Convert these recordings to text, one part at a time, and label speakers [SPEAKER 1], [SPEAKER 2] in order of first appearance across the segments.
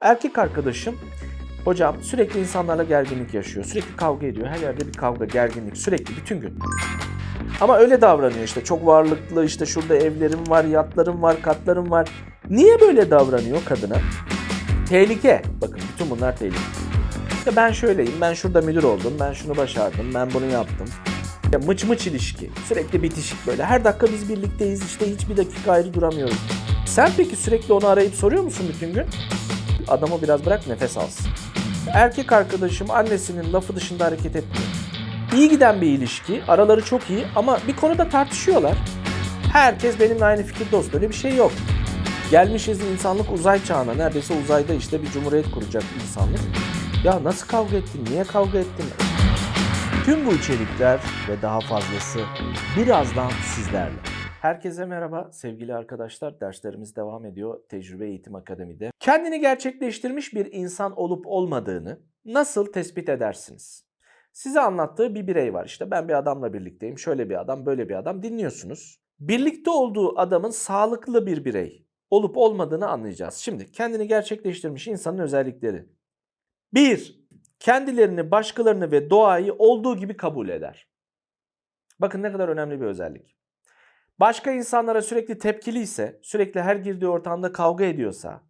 [SPEAKER 1] Erkek arkadaşım hocam sürekli insanlarla gerginlik yaşıyor. Sürekli kavga ediyor. Her yerde bir kavga, gerginlik sürekli bütün gün. Ama öyle davranıyor işte. Çok varlıklı işte şurada evlerim var, yatlarım var, katlarım var. Niye böyle davranıyor kadına? Tehlike. Bakın bütün bunlar tehlike. İşte ben şöyleyim, ben şurada müdür oldum, ben şunu başardım, ben bunu yaptım. Ya mıç mıç ilişki. Sürekli bitişik böyle. Her dakika biz birlikteyiz işte hiçbir dakika ayrı duramıyoruz. Sen peki sürekli onu arayıp soruyor musun bütün gün? Adamı biraz bırak nefes alsın. Erkek arkadaşım annesinin lafı dışında hareket etmiyor. İyi giden bir ilişki, araları çok iyi ama bir konuda tartışıyorlar. Herkes benimle aynı fikirde olsun. Öyle bir şey yok. Gelmişiz insanlık uzay çağına. Neredeyse uzayda işte bir cumhuriyet kuracak insanlık. Ya nasıl kavga ettin? Niye kavga ettin? Tüm bu içerikler ve daha fazlası birazdan sizlerle. Herkese merhaba sevgili arkadaşlar. Derslerimiz devam ediyor Tecrübe Eğitim Akademi'de. Kendini gerçekleştirmiş bir insan olup olmadığını nasıl tespit edersiniz? Size anlattığı bir birey var. İşte ben bir adamla birlikteyim. Şöyle bir adam, böyle bir adam dinliyorsunuz. Birlikte olduğu adamın sağlıklı bir birey olup olmadığını anlayacağız. Şimdi kendini gerçekleştirmiş insanın özellikleri. 1. Kendilerini, başkalarını ve doğayı olduğu gibi kabul eder. Bakın ne kadar önemli bir özellik. Başka insanlara sürekli tepkili ise, sürekli her girdiği ortamda kavga ediyorsa,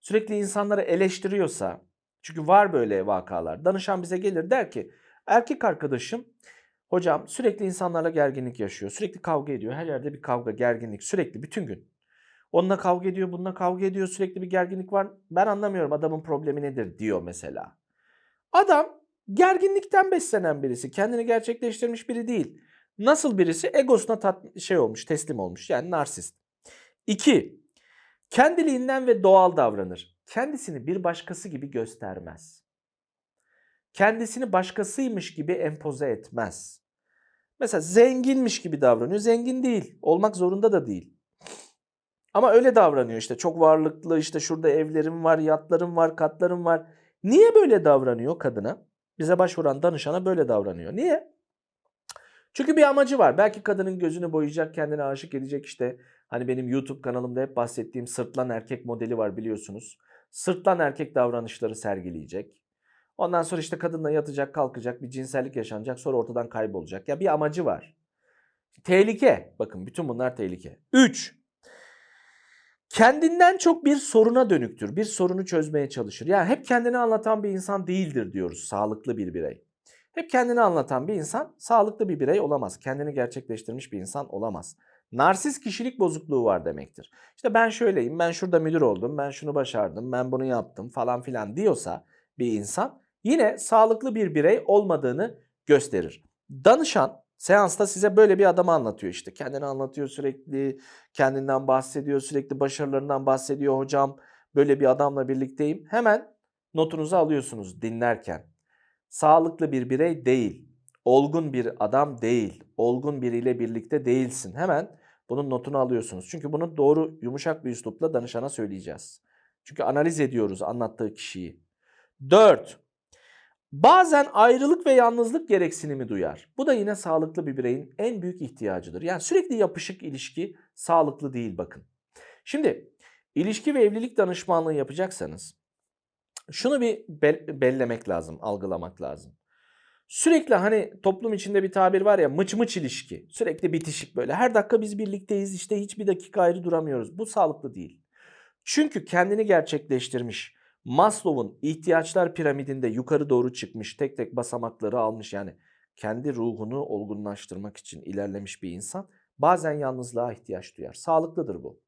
[SPEAKER 1] sürekli insanları eleştiriyorsa, çünkü var böyle vakalar. Danışan bize gelir der ki, erkek arkadaşım hocam sürekli insanlarla gerginlik yaşıyor. Sürekli kavga ediyor. Her yerde bir kavga, gerginlik sürekli bütün gün. Onunla kavga ediyor, bununla kavga ediyor. Sürekli bir gerginlik var. Ben anlamıyorum adamın problemi nedir diyor mesela. Adam gerginlikten beslenen birisi. Kendini gerçekleştirmiş biri değil. Nasıl birisi? Egosuna tat şey olmuş, teslim olmuş. Yani narsist. 2. Kendiliğinden ve doğal davranır. Kendisini bir başkası gibi göstermez. Kendisini başkasıymış gibi empoze etmez. Mesela zenginmiş gibi davranıyor. Zengin değil. Olmak zorunda da değil. Ama öyle davranıyor işte. Çok varlıklı işte şurada evlerim var, yatlarım var, katlarım var. Niye böyle davranıyor kadına? Bize başvuran danışana böyle davranıyor. Niye? Çünkü bir amacı var. Belki kadının gözünü boyayacak, kendine aşık edecek işte. Hani benim YouTube kanalımda hep bahsettiğim sırtlan erkek modeli var biliyorsunuz. Sırtlan erkek davranışları sergileyecek. Ondan sonra işte kadınla yatacak, kalkacak, bir cinsellik yaşanacak, sonra ortadan kaybolacak. Ya bir amacı var. Tehlike. Bakın bütün bunlar tehlike. 3. Kendinden çok bir soruna dönüktür. Bir sorunu çözmeye çalışır. Yani hep kendini anlatan bir insan değildir diyoruz sağlıklı bir birey. Hep kendini anlatan bir insan sağlıklı bir birey olamaz. Kendini gerçekleştirmiş bir insan olamaz. Narsist kişilik bozukluğu var demektir. İşte ben şöyleyim, ben şurada müdür oldum, ben şunu başardım, ben bunu yaptım falan filan diyorsa bir insan yine sağlıklı bir birey olmadığını gösterir. Danışan seansta size böyle bir adamı anlatıyor işte. Kendini anlatıyor sürekli, kendinden bahsediyor, sürekli başarılarından bahsediyor. Hocam böyle bir adamla birlikteyim. Hemen notunuzu alıyorsunuz dinlerken. Sağlıklı bir birey değil, olgun bir adam değil, olgun biriyle birlikte değilsin. Hemen bunun notunu alıyorsunuz. Çünkü bunu doğru yumuşak bir üslupla danışana söyleyeceğiz. Çünkü analiz ediyoruz anlattığı kişiyi. 4. Bazen ayrılık ve yalnızlık gereksinimi duyar. Bu da yine sağlıklı bir bireyin en büyük ihtiyacıdır. Yani sürekli yapışık ilişki sağlıklı değil bakın. Şimdi ilişki ve evlilik danışmanlığı yapacaksanız şunu bir bel- bellemek lazım, algılamak lazım. Sürekli hani toplum içinde bir tabir var ya mıç mıç ilişki. Sürekli bitişik böyle. Her dakika biz birlikteyiz işte hiçbir dakika ayrı duramıyoruz. Bu sağlıklı değil. Çünkü kendini gerçekleştirmiş, Maslow'un ihtiyaçlar piramidinde yukarı doğru çıkmış, tek tek basamakları almış yani kendi ruhunu olgunlaştırmak için ilerlemiş bir insan bazen yalnızlığa ihtiyaç duyar. Sağlıklıdır bu.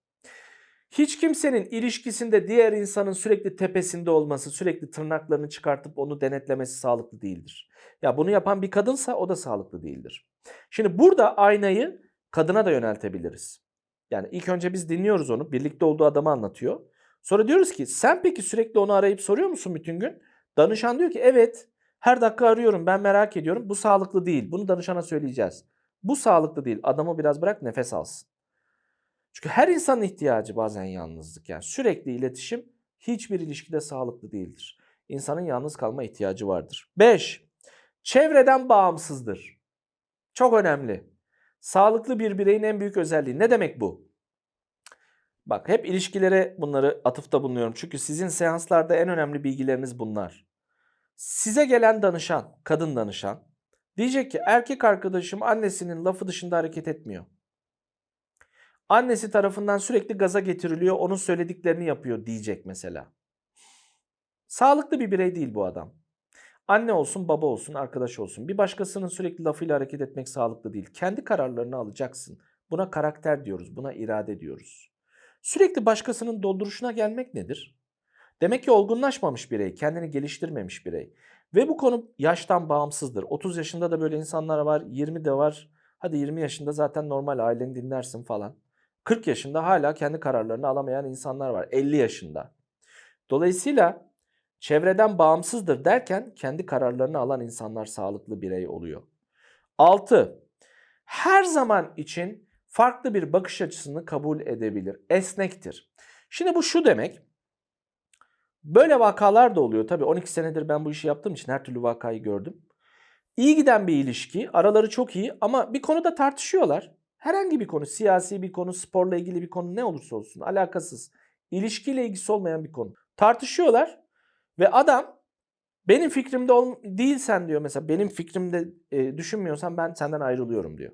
[SPEAKER 1] Hiç kimsenin ilişkisinde diğer insanın sürekli tepesinde olması, sürekli tırnaklarını çıkartıp onu denetlemesi sağlıklı değildir. Ya bunu yapan bir kadınsa o da sağlıklı değildir. Şimdi burada aynayı kadına da yöneltebiliriz. Yani ilk önce biz dinliyoruz onu, birlikte olduğu adamı anlatıyor. Sonra diyoruz ki sen peki sürekli onu arayıp soruyor musun bütün gün? Danışan diyor ki evet her dakika arıyorum ben merak ediyorum. Bu sağlıklı değil. Bunu danışana söyleyeceğiz. Bu sağlıklı değil. Adamı biraz bırak nefes alsın. Her insanın ihtiyacı bazen yalnızlık. Yani sürekli iletişim hiçbir ilişkide sağlıklı değildir. İnsanın yalnız kalma ihtiyacı vardır. 5. Çevreden bağımsızdır. Çok önemli. Sağlıklı bir bireyin en büyük özelliği. Ne demek bu? Bak hep ilişkilere bunları atıfta bulunuyorum. Çünkü sizin seanslarda en önemli bilgileriniz bunlar. Size gelen danışan, kadın danışan diyecek ki erkek arkadaşım annesinin lafı dışında hareket etmiyor. Annesi tarafından sürekli gaza getiriliyor, onun söylediklerini yapıyor diyecek mesela. Sağlıklı bir birey değil bu adam. Anne olsun, baba olsun, arkadaş olsun. Bir başkasının sürekli lafıyla hareket etmek sağlıklı değil. Kendi kararlarını alacaksın. Buna karakter diyoruz, buna irade diyoruz. Sürekli başkasının dolduruşuna gelmek nedir? Demek ki olgunlaşmamış birey, kendini geliştirmemiş birey. Ve bu konu yaştan bağımsızdır. 30 yaşında da böyle insanlar var, 20 de var. Hadi 20 yaşında zaten normal aileni dinlersin falan. 40 yaşında hala kendi kararlarını alamayan insanlar var. 50 yaşında. Dolayısıyla çevreden bağımsızdır derken kendi kararlarını alan insanlar sağlıklı birey oluyor. 6. Her zaman için farklı bir bakış açısını kabul edebilir. Esnektir. Şimdi bu şu demek. Böyle vakalar da oluyor. Tabii 12 senedir ben bu işi yaptığım için her türlü vakayı gördüm. İyi giden bir ilişki, araları çok iyi ama bir konuda tartışıyorlar. Herhangi bir konu, siyasi bir konu, sporla ilgili bir konu ne olursa olsun alakasız. İlişkiyle ilgisi olmayan bir konu. Tartışıyorlar ve adam benim fikrimde ol değilsen diyor mesela benim fikrimde e, düşünmüyorsan ben senden ayrılıyorum diyor.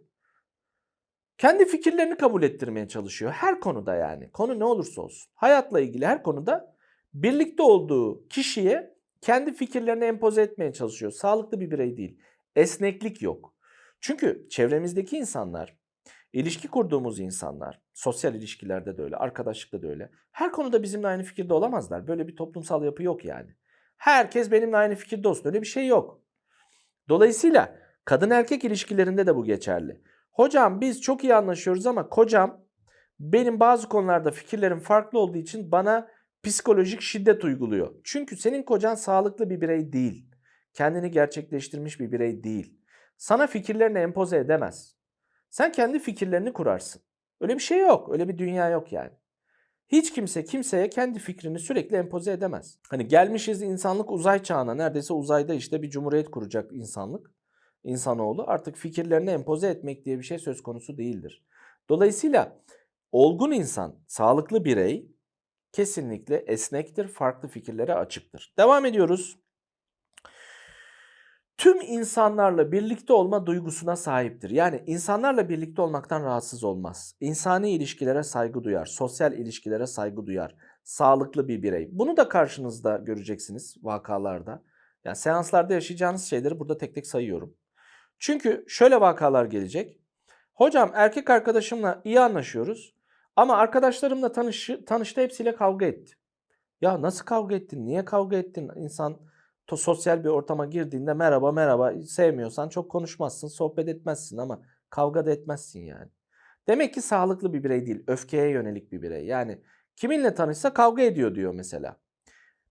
[SPEAKER 1] Kendi fikirlerini kabul ettirmeye çalışıyor her konuda yani. Konu ne olursa olsun. Hayatla ilgili her konuda birlikte olduğu kişiye kendi fikirlerini empoze etmeye çalışıyor. Sağlıklı bir birey değil. Esneklik yok. Çünkü çevremizdeki insanlar, ilişki kurduğumuz insanlar, sosyal ilişkilerde de öyle, arkadaşlıkta da öyle. Her konuda bizimle aynı fikirde olamazlar. Böyle bir toplumsal yapı yok yani. Herkes benimle aynı fikirde olsun. Öyle bir şey yok. Dolayısıyla kadın erkek ilişkilerinde de bu geçerli. Hocam biz çok iyi anlaşıyoruz ama kocam benim bazı konularda fikirlerim farklı olduğu için bana psikolojik şiddet uyguluyor. Çünkü senin kocan sağlıklı bir birey değil. Kendini gerçekleştirmiş bir birey değil. Sana fikirlerini empoze edemez. Sen kendi fikirlerini kurarsın. Öyle bir şey yok. Öyle bir dünya yok yani. Hiç kimse kimseye kendi fikrini sürekli empoze edemez. Hani gelmişiz insanlık uzay çağına. Neredeyse uzayda işte bir cumhuriyet kuracak insanlık. insanoğlu artık fikirlerini empoze etmek diye bir şey söz konusu değildir. Dolayısıyla olgun insan, sağlıklı birey kesinlikle esnektir, farklı fikirlere açıktır. Devam ediyoruz. Tüm insanlarla birlikte olma duygusuna sahiptir. Yani insanlarla birlikte olmaktan rahatsız olmaz. İnsani ilişkilere saygı duyar, sosyal ilişkilere saygı duyar. Sağlıklı bir birey. Bunu da karşınızda göreceksiniz vakalarda. Yani seanslarda yaşayacağınız şeyleri burada tek tek sayıyorum. Çünkü şöyle vakalar gelecek. Hocam erkek arkadaşımla iyi anlaşıyoruz. Ama arkadaşlarımla tanışı, tanıştı hepsiyle kavga etti. Ya nasıl kavga ettin? Niye kavga ettin? İnsan to sosyal bir ortama girdiğinde merhaba merhaba sevmiyorsan çok konuşmazsın, sohbet etmezsin ama kavga da etmezsin yani. Demek ki sağlıklı bir birey değil, öfkeye yönelik bir birey. Yani kiminle tanışsa kavga ediyor diyor mesela.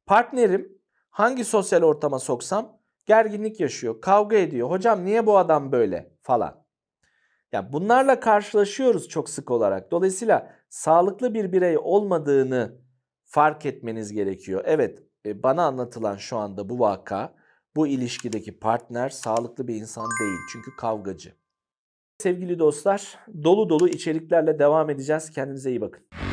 [SPEAKER 1] Partnerim hangi sosyal ortama soksam gerginlik yaşıyor, kavga ediyor. Hocam niye bu adam böyle falan. Ya bunlarla karşılaşıyoruz çok sık olarak. Dolayısıyla sağlıklı bir birey olmadığını fark etmeniz gerekiyor. Evet, e, bana anlatılan şu anda bu vaka, bu ilişkideki partner sağlıklı bir insan değil. Çünkü kavgacı. Sevgili dostlar, dolu dolu içeriklerle devam edeceğiz. Kendinize iyi bakın.